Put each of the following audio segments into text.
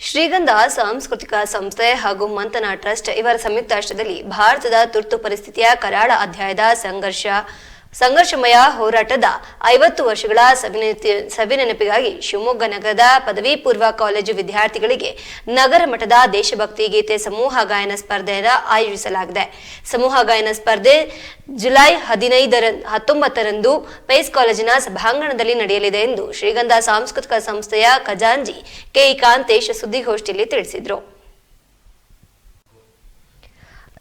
ಶ್ರೀಗಂಧ ಸಾಂಸ್ಕೃತಿಕ ಸಂಸ್ಥೆ ಹಾಗೂ ಮಂಥನ ಟ್ರಸ್ಟ್ ಇವರ ಸಂಯುಕ್ತಾಶ್ರಯದಲ್ಲಿ ಭಾರತದ ತುರ್ತು ಪರಿಸ್ಥಿತಿಯ ಕರಾಳ ಅಧ್ಯಾಯದ ಸಂಘರ್ಷ ಸಂಘರ್ಷಮಯ ಹೋರಾಟದ ಐವತ್ತು ವರ್ಷಗಳ ಸವಿನೆನಪಿ ಸವಿನೆನಪಿಗಾಗಿ ಶಿವಮೊಗ್ಗ ನಗರದ ಪದವಿ ಪೂರ್ವ ಕಾಲೇಜು ವಿದ್ಯಾರ್ಥಿಗಳಿಗೆ ನಗರ ಮಠದ ದೇಶಭಕ್ತಿ ಗೀತೆ ಸಮೂಹ ಗಾಯನ ಸ್ಪರ್ಧೆಯನ್ನು ಆಯೋಜಿಸಲಾಗಿದೆ. ಸಮೂಹ ಗಾಯನ ಸ್ಪರ್ಧೆ ಜುಲೈ ಹದಿನೈದರ, ಹತ್ತೊಂಬತ್ತರಂದು ಪೇಸ್ ಕಾಲೇಜಿನ ಸಭಾಂಗಣದಲ್ಲಿ ನಡೆಯಲಿದೆ ಎಂದು ಶ್ರೀಗಂಧ ಸಾಂಸ್ಕೃತಿಕ ಸಂಸ್ಥೆಯ ಖಜಾಂಜಿ ಕೆಇ ಕಾಂತೇಶ್ ಸುದ್ದಿಗೋಷ್ಠಿಯಲ್ಲಿ ತಿಳಿಸಿದರು.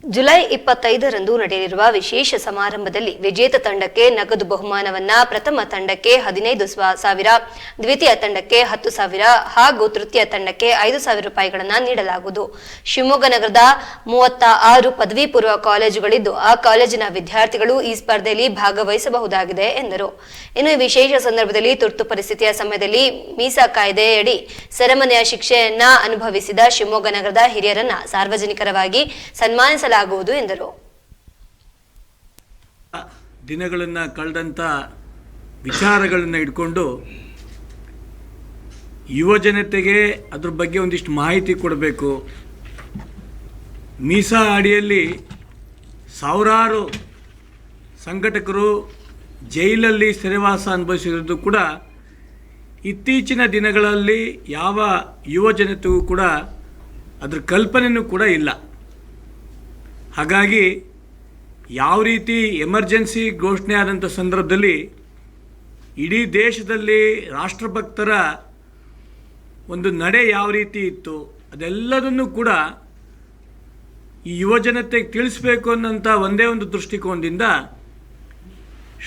ಜುಲೈ ಇಪ್ಪತ್ತೈದರಂದು ನಡೆಯಲಿರುವ ವಿಶೇಷ ಸಮಾರಂಭದಲ್ಲಿ ವಿಜೇತ ತಂಡಕ್ಕೆ ನಗದು ಬಹುಮಾನವನ್ನ, ಪ್ರಥಮ ತಂಡಕ್ಕೆ ಹದಿನೈದು ಸ್ವ- ಸಾವಿರ, ದ್ವಿತೀಯ ತಂಡಕ್ಕೆ ಹತ್ತು ಸಾವಿರ ಹಾಗೂ ತೃತೀಯ ತಂಡಕ್ಕೆ ಐದು ಸಾವಿರ ರೂಪಾಯಿಗಳನ್ನ ನೀಡಲಾಗುವುದು. ಶಿವಮೊಗ್ಗ ನಗರದ ಮೂವತ್ತ ಆರು ಪದವಿ ಪೂರ್ವ ಕಾಲೇಜುಗಳಿದ್ದು, ಆ ಕಾಲೇಜಿನ ವಿದ್ಯಾರ್ಥಿಗಳು ಈ ಸ್ಪರ್ಧೆಯಲ್ಲಿ ಭಾಗವಹಿಸಬಹುದಾಗಿದೆ ಎಂದರು. ಇನ್ನು ವಿಶೇಷ ಸಂದರ್ಭದಲ್ಲಿ ತುರ್ತು ಪರಿಸ್ಥಿತಿಯ ಸಮಯದಲ್ಲಿ ಮೀಸಾ ಕಾಯ್ದೆಯಡಿ ಸೆರೆಮನೆಯ ಶಿಕ್ಷೆಯನ್ನ ಅನುಭವಿಸಿದ ಶಿವಮೊಗ್ಗ ನಗರದ ಹಿರಿಯರನ್ನ ಸಾರ್ವಜನಿಕರವಾಗಿ ಸನ್ಮಾನಿಸಲಾಗುವುದು ಎಂದರು. ದಿನಗಳನ್ನು ಕಳೆದಂಥ ವಿಚಾರಗಳನ್ನು ಇಟ್ಕೊಂಡು ಯುವ ಜನತೆಗೆ ಅದ್ರ ಬಗ್ಗೆ ಒಂದಿಷ್ಟು ಮಾಹಿತಿ ಕೊಡಬೇಕು. ಮೀಸಾ ಅಡಿಯಲ್ಲಿ ಸಾವಿರಾರು ಸಂಘಟಕರು ಜೈಲಲ್ಲಿ ಸೆರೆವಾಸ ಅನುಭವಿಸಿರೋದು ಕೂಡ ಇತ್ತೀಚಿನ ದಿನಗಳಲ್ಲಿ ಯಾವ ಯುವ ಜನತೆಗೂ ಕೂಡ ಅದ್ರ ಕಲ್ಪನೆಯೂ ಕೂಡ ಇಲ್ಲ. ಹಾಗಾಗಿ ಯಾವ ರೀತಿ ಎಮರ್ಜೆನ್ಸಿ ಘೋಷಣೆ ಆದಂಥ ಸಂದರ್ಭದಲ್ಲಿ ಇಡೀ ದೇಶದಲ್ಲಿ ರಾಷ್ಟ್ರಭಕ್ತರ ಒಂದು ನಡೆ ಯಾವ ರೀತಿ ಇತ್ತು, ಅದೆಲ್ಲದನ್ನು ಕೂಡ ಈ ಯುವಜನತೆಗೆ ತಿಳಿಸ್ಬೇಕು ಅನ್ನೋಂಥ ಒಂದೇ ಒಂದು ದೃಷ್ಟಿಕೋನದಿಂದ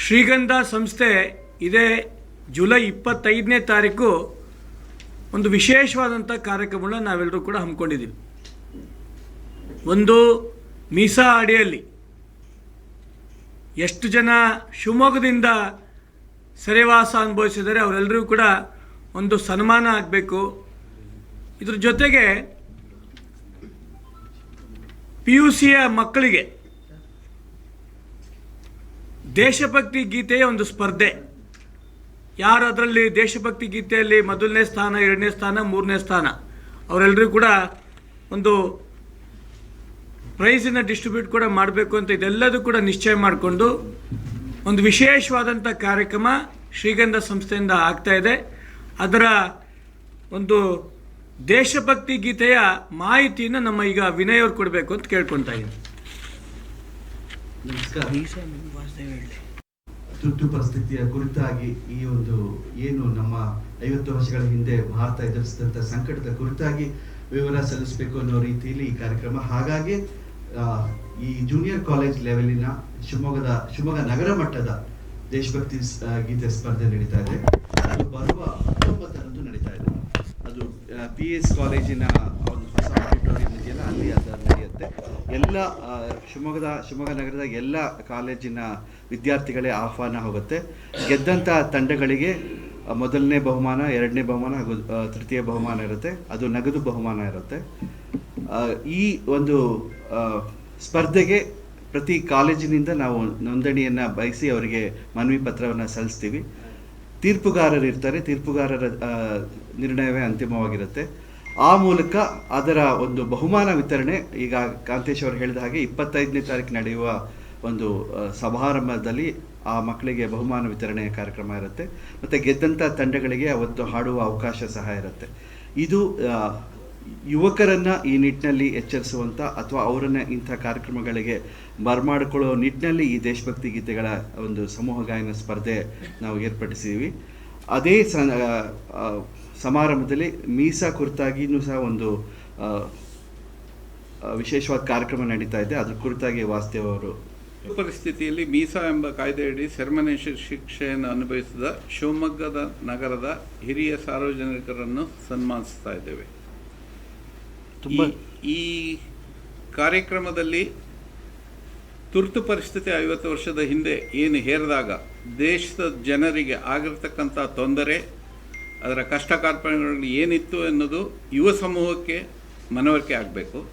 ಶ್ರೀಗಂಧ ಸಂಸ್ಥೆ ಇದೇ ಜುಲೈ ಇಪ್ಪತ್ತೈದನೇ ತಾರೀಕು ಒಂದು ವಿಶೇಷವಾದಂಥ ಕಾರ್ಯಕ್ರಮಗಳನ್ನ ನಾವೆಲ್ಲರೂ ಕೂಡ ಹಮ್ಮಿಕೊಂಡಿದ್ದೀವಿ. ಒಂದು ಮೀಸಾ ಅಡಿಯಲ್ಲಿ ಎಷ್ಟು ಜನ ಶಿವಮೊಗ್ಗದಿಂದ ಸೆರೆವಾಸ ಅನುಭವಿಸಿದರೆ ಅವರೆಲ್ಲರಿಗೂ ಕೂಡ ಒಂದು ಸನ್ಮಾನ ಆಗಬೇಕು. ಇದ್ರ ಜೊತೆಗೆ ಪಿ ಯು ಸಿಯ ಮಕ್ಕಳಿಗೆ ದೇಶಭಕ್ತಿ ಗೀತೆಯ ಒಂದು ಸ್ಪರ್ಧೆ. ಯಾರು ಅದರಲ್ಲಿ ದೇಶಭಕ್ತಿ ಗೀತೆಯಲ್ಲಿ ಮೊದಲನೇ ಸ್ಥಾನ, ಎರಡನೇ ಸ್ಥಾನ, ಮೂರನೇ ಸ್ಥಾನ, ಅವರೆಲ್ಲರಿಗೂ ಕೂಡ ಒಂದು ಪ್ರೈಸನ್ನು ಡಿಸ್ಟ್ರಿಬ್ಯೂಟ್ ಕೂಡ ಮಾಡಬೇಕು ಅಂತ ಇದೆಲ್ಲದೂ ಕೂಡ ನಿಶ್ಚಯ ಮಾಡಿಕೊಂಡು ಒಂದು ವಿಶೇಷವಾದಂಥ ಕಾರ್ಯಕ್ರಮ ಶ್ರೀಗಂಧ ಸಂಸ್ಥೆಯಿಂದ ಆಗ್ತಾ ಇದೆ. ಅದರ ಒಂದು ದೇಶಭಕ್ತಿ ಗೀತೆಯ ಮಾಹಿತಿಯನ್ನು ನಮ್ಮ ಈಗ ವಿನಯ್ ಅವ್ರು ಕೊಡಬೇಕು ಅಂತ ಕೇಳ್ಕೊತಾ ಇದ್ದೀನಿ. ತುರ್ತು ಪರಿಸ್ಥಿತಿಯ ಕುರಿತಾಗಿ ಈ ಒಂದು ಏನು ನಮ್ಮ ಐವತ್ತು ವರ್ಷಗಳ ಹಿಂದೆ ಭಾರತ ಎದುರಿಸಿದಂಥ ಸಂಕಟದ ಕುರಿತಾಗಿ ವಿವರ ಸಲ್ಲಿಸಬೇಕು ಅನ್ನೋ ರೀತಿಯಲ್ಲಿ ಈ ಕಾರ್ಯಕ್ರಮ. ಹಾಗಾಗಿ ಈ ಜೂನಿಯರ್ ಕಾಲೇಜ್ ಲೆವೆಲಿನ ಶಿವಮೊಗ್ಗದ, ಶಿವಮೊಗ್ಗ ನಗರ ಮಟ್ಟದ ದೇಶಭಕ್ತಿ ಗೀತೆ ಸ್ಪರ್ಧೆ ನಡೀತಾ ಇದೆ. ಅದು ಬರುವ ಹತ್ತೊಂಬತ್ತರಂದು ನಡೀತಾ ಇದೆ. ಅದು ಪಿ ಎಸ್ ಕಾಲೇಜಿನ ಒಂದು ಹೊಸ ಆಡಿಟೋರಿಯಂ ಇದೆಯಲ್ಲ, ಅಲ್ಲಿ ಅದು ನಡೆಯುತ್ತೆ. ಎಲ್ಲ ಶಿವಮೊಗ್ಗದ, ಶಿವಮೊಗ್ಗ ನಗರದ ಎಲ್ಲ ಕಾಲೇಜಿನ ವಿದ್ಯಾರ್ಥಿಗಳೇ ಆಹ್ವಾನ ಹೋಗುತ್ತೆ. ಗೆದ್ದಂಥ ತಂಡಗಳಿಗೆ ಮೊದಲನೇ ಬಹುಮಾನ, ಎರಡನೇ ಬಹುಮಾನ ಹಾಗೂ ತೃತೀಯ ಬಹುಮಾನ ಇರುತ್ತೆ. ಅದು ನಗದು ಬಹುಮಾನ ಇರುತ್ತೆ. ಈ ಒಂದು ಸ್ಪರ್ಧೆಗೆ ಪ್ರತಿ ಕಾಲೇಜಿನಿಂದ ನಾವು ನೋಂದಣಿಯನ್ನು ಬಯಸಿ ಅವರಿಗೆ ಮನವಿ ಪತ್ರವನ್ನು ಸಲ್ಲಿಸ್ತೀವಿ. ತೀರ್ಪುಗಾರರು ಇರ್ತಾರೆ. ತೀರ್ಪುಗಾರರ ನಿರ್ಣಯವೇ ಅಂತಿಮವಾಗಿರುತ್ತೆ. ಆ ಮೂಲಕ ಅದರ ಒಂದು ಬಹುಮಾನ ವಿತರಣೆ, ಈಗ ಕಾಂತೇಶ್ ಅವರು ಹೇಳಿದ ಹಾಗೆ ಇಪ್ಪತ್ತೈದನೇ ತಾರೀಕು ನಡೆಯುವ ಒಂದು ಸಮಾರಂಭದಲ್ಲಿ ಆ ಮಕ್ಕಳಿಗೆ ಬಹುಮಾನ ವಿತರಣೆಯ ಕಾರ್ಯಕ್ರಮ ಇರುತ್ತೆ. ಮತ್ತು ಗೆದ್ದಂಥ ತಂಡಗಳಿಗೆ ಅವತ್ತು ಹಾಡುವ ಅವಕಾಶ ಸಹ ಇರುತ್ತೆ. ಇದು ಯುವಕರನ್ನ ಈ ನಿಟ್ಟಿನಲ್ಲಿ ಎಚ್ಚರಿಸುವಂಥ ಅಥವಾ ಅವರನ್ನು ಇಂಥ ಕಾರ್ಯಕ್ರಮಗಳಿಗೆ ಬರಮಾಡಿಕೊಳ್ಳೋ ನಿಟ್ಟಿನಲ್ಲಿ ಈ ದೇಶಭಕ್ತಿ ಗೀತೆಗಳ ಒಂದು ಸಮೂಹ ಗಾಯನ ಸ್ಪರ್ಧೆ ನಾವು ಏರ್ಪಡಿಸಿದ್ದೀವಿ. ಅದೇ ಸಮಾರಂಭದಲ್ಲಿ ಮೀಸಾ ಕುರಿತಾಗಿಯೂ ಸಹ ಒಂದು ವಿಶೇಷವಾದ ಕಾರ್ಯಕ್ರಮ ನಡೀತಾ ಇದೆ. ಅದ್ರ ಕುರಿತಾಗಿ ಅವರು ಪರಿಸ್ಥಿತಿಯಲ್ಲಿ ಮೀಸಾ ಎಂಬ ಕಾಯ್ದೆಯಡಿ ಸೆರೆಮನೆ ಶಿ- ಶಿಕ್ಷೆಯನ್ನು ಅನುಭವಿಸಿದ ಶಿವಮೊಗ್ಗದ ನಗರದ ಹಿರಿಯ ಸಾರ್ವಜನಿಕರನ್ನು ಸನ್ಮಾನಿಸ್ತಾ ಇದ್ದೇವೆ. ಈ- ಕಾರ್ಯಕ್ರಮದಲ್ಲಿ ತುರ್ತು ಪರಿಸ್ಥಿತಿ ಐವತ್ತು ವರ್ಷದ ಹಿಂದೆ ಏನು ಹೇರಿದಾಗ ದೇಶದ ಜನರಿಗೆ ಆಗಿರ್ತಕ್ಕಂಥ ತೊಂದರೆ, ಅದರ ಕಷ್ಟ ಕಾರ್ಪಣ್ಯಗಳು ಏನಿತ್ತು ಎನ್ನುವುದು ಯುವ ಸಮೂಹಕ್ಕೆ ಮನವರಿಕೆ ಆಗಬೇಕು.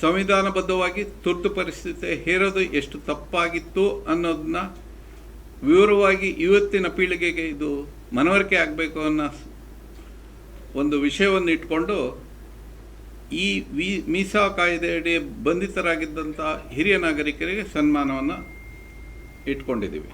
ಸಂವಿಧಾನಬದ್ಧವಾಗಿ ತುರ್ತು ಪರಿಸ್ಥಿತಿ ಹೇರೋದು ಎಷ್ಟು ತಪ್ಪಾಗಿತ್ತು ಅನ್ನೋದನ್ನ ವಿವರವಾಗಿ ಇವತ್ತಿನ ಪೀಳಿಗೆಗೆ ಇದು ಮನವರಿಕೆ ಆಗಬೇಕು ಅನ್ನೋ ಒಂದು ವಿಷಯವನ್ನು ಇಟ್ಕೊಂಡು ಈ ವಿ ಮೀಸಾ ಕಾಯ್ದೆಯಡಿ ಬಂಧಿತರಾಗಿದ್ದಂಥ ಹಿರಿಯ ನಾಗರಿಕರಿಗೆ ಸನ್ಮಾನವನ್ನು ಇಟ್ಕೊಂಡಿದ್ದೀವಿ.